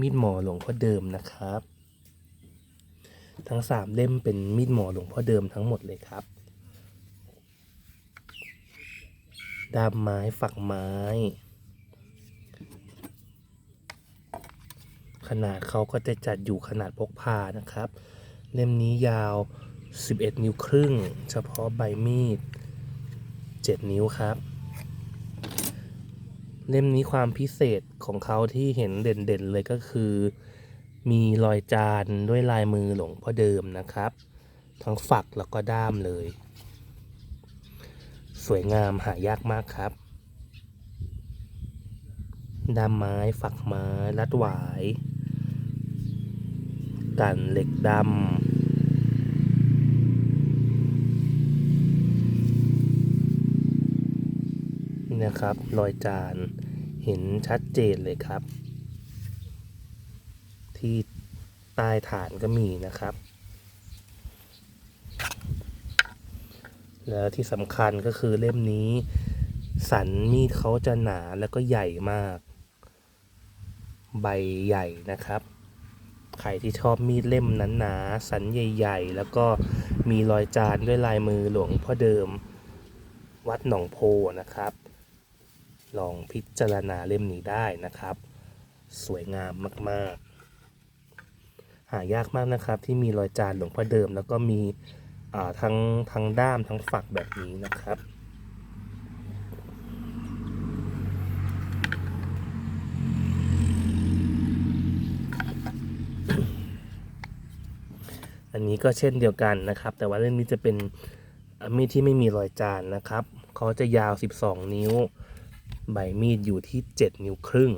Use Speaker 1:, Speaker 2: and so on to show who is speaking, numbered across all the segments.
Speaker 1: มีดหมอหลวงพ่อเดิมนะครับ ทั้งสามเล่มเป็นมีดหมอหลวงพ่อเดิมทั้งหมดเลยครับด้ามไม้ฝักไม้ ขนาดเขาก็จะจัดอยู่ขนาดพกพานะครับ เล่มนี้ยาว 11 นิ้วครึ่ง เฉพาะใบมีด 7 นิ้วครับ เล่มนี้ความพิเศษของเขาที่เห็นเด่นๆเลยก็คือ มีรอยจานด้วยลายมือหลวงพ่อเดิมนะครับ ทั้งฝักแล้วก็ด้ามเลย สวยงามหายากมากครับด้ามไม้ฝักไม้รัดหวาย กันเหล็กดำ นะครับ รอยจานเห็นชัดเจนเลยครับ ที่ใต้ฐานก็มีนะครับ แล้วที่สำคัญก็คือเล่มนี้ สันมีดเขาจะหนาแล้วก็ใหญ่มาก ใบใหญ่นะครับ ใครที่ชอบมีดเล่มนั้นหนาสันใหญ่ ๆ แล้วก็มีรอยจานด้วยลายมือหลวงพ่อเดิม วัดหนองโพนะครับ ลองพิจารณาเล่มนี้ได้นะครับ สวยงามมากๆ หายากมากนะครับที่มีรอยจานหลวงพ่อเดิม แล้วก็มีทั้งทั้งด้ามทั้งฝักแบบนี้นะครับอันนี้ก็เช่นเดียวกันนะครับ แต่ว่าเล่มนี้จะเป็นมีดที่ไม่มีรอยจานนะครับเขาจะยาว 12 นิ้ว ใบมีดอยู่ที่ 7 นิ้วครึ่ง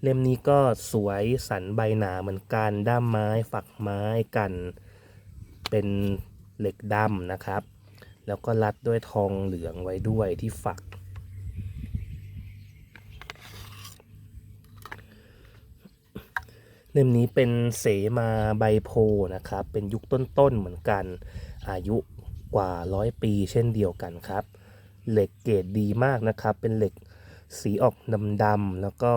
Speaker 1: เล่มนี้ก็สวยสันใบหนาเหมือนกัน ด้ามไม้ฝักไม้กัน เป็นเหล็กดำนะครับ แล้วก็รัดด้วยทองเหลืองไว้ด้วยที่ฝัก เล่มนี้เป็นเสมาใบโพนะครับ เป็นยุคต้นๆเหมือนกัน อายุกว่าร้อยปีเช่นเดียวกันครับ เหล็กเกรดดีมากนะครับ เป็นเหล็กสีออกดำๆแล้วก็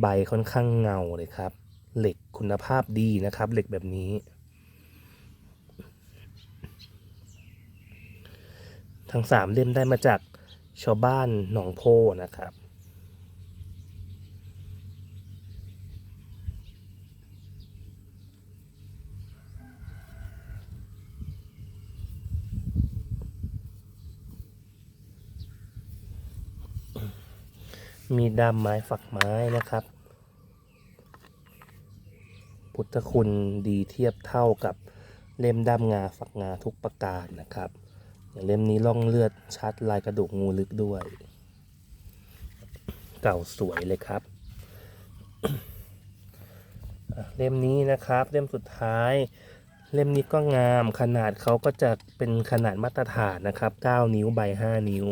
Speaker 1: ใบค่อนข้างเงาเลยครับ เหล็กคุณภาพดีนะครับ เหล็กแบบนี้ ทั้งสามเล่มได้มาจากชาวบ้านหนองโพนะครับ มีด้ามไม้ฝักไม้นะครับ พุทธคุณดีเทียบเท่ากับเล่มด้ามงาฝักงาทุกประการนะครับอย่างเล่มนี้ล่องเลือดชัดลายกระดูกงูลึกด้วย เก่าสวยเลยครับ เล่มนี้นะครับ เล่มสุดท้าย เล่มนี้ก็งามขนาดเขาก็จะเป็นขนาดมาตรฐานนะครับ 9 นิ้วใบ 5 นิ้ว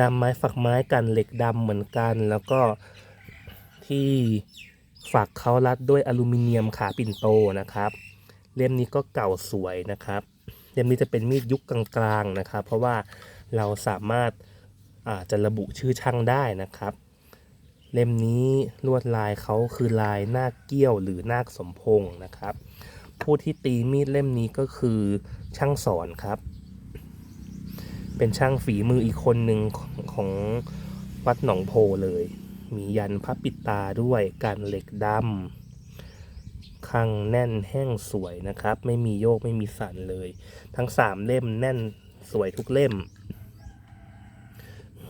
Speaker 1: ดำไม้ฝักไม้กันเหล็กดำเหมือนกัน แล้วก็ที่ฝักเขารัดด้วยอลูมิเนียมขาปิ่นโตนะครับ เล่มนี้ก็เก่าสวยนะครับ เล่มนี้จะเป็นมีดยุคกลางๆนะครับ เพราะว่าเราสามารถอาจะระบุชื่อช่างได้นะครับ เล่มนี้ลวดลายเขาคือลายนาคเกี้ยวหรือนาคสมพงษ์นะครับ ผู้ที่ตีมีดเล่มนี้ก็คือช่างสอนครับ เป็นช่างฝีมืออีกคนหนึ่งของของวัดหนองโพเลย มียันพระปิดตาด้วยการเหล็กดำข้างแน่นแห้งสวยนะครับ ไม่มีโยกไม่มีสั่นเลย ทั้งสามเล่มแน่นสวยทุกเล่ม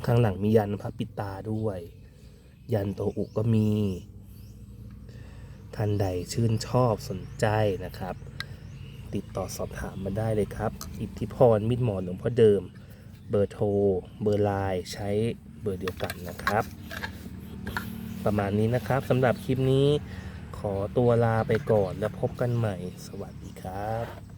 Speaker 1: ข้างหลังมียันพระปิดตาด้วย ยันโตอุกก็มี ท่านใดชื่นชอบสนใจนะครับติดต่อสอบถามมาได้เลยครับ อิทธิพรมิดหมอนหลวงพ่อเดิม เบอร์โทร เบอร์ไลน์ใช้เบอร์เดียวกันนะครับ ประมาณนี้นะครับสำหรับคลิปนี้ขอตัวลาไปก่อนแล้วพบกันใหม่ สวัสดีครับ